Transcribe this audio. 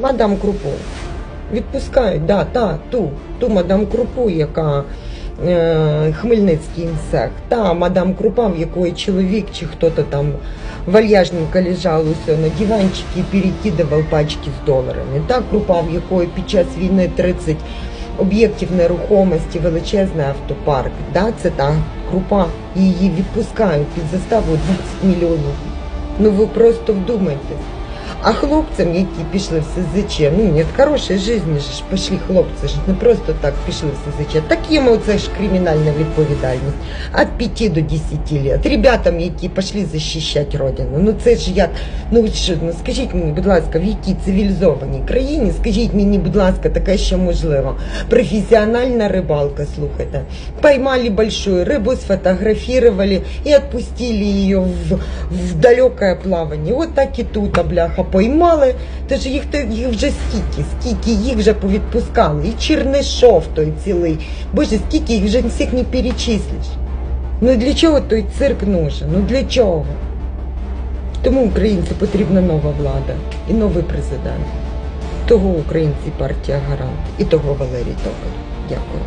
Мадам Крупу. Відпускають, да, та, ту, ту мадам Крупу, яка е, Хмельницький інсект. Та мадам Крупа, в якої чоловік чи хто-то там вальяжненько лежав усе на диванчикі і перекидував пачки з доларами. Та крупа, в якої під час війни 30 об'єктів нерухомості, величезний автопарк. Да, це та крупа. Її відпускають під заставу 20 мільйонів. Ну ви просто вдумайтесь. А хлопцям, які пішли в СЗЧ, ну ні, хорошої житті ж пішли хлопці, ж не просто так пішли в СЗЧ. Так їм оце ж кримінальна відповідальність. Від 5 до 10 лет. Ребятам, які пішли захищати родину. Ну це ж як, ну ви що, ну скажіть мені, будь ласка, в якій цивілізованій країні, скажіть мені, будь ласка, таке ще можливо. Професіональна рибалка, слухайте. Поймали большую рыбу, сфотографировали и отпустили ее в, в далекое плавание. От так і тут, а бляха, Поймали. Тож їх, їх вже скільки, скільки їх вже повідпускали. І Чернишов той цілий. Боже, скільки їх вже всіх не перечислиш. Ну для чого той цирк нужен? Ну для чого? Тому українцю потрібна нова влада і новий президент. Того українці партія гарант, і того Валерій Токар. Дякую.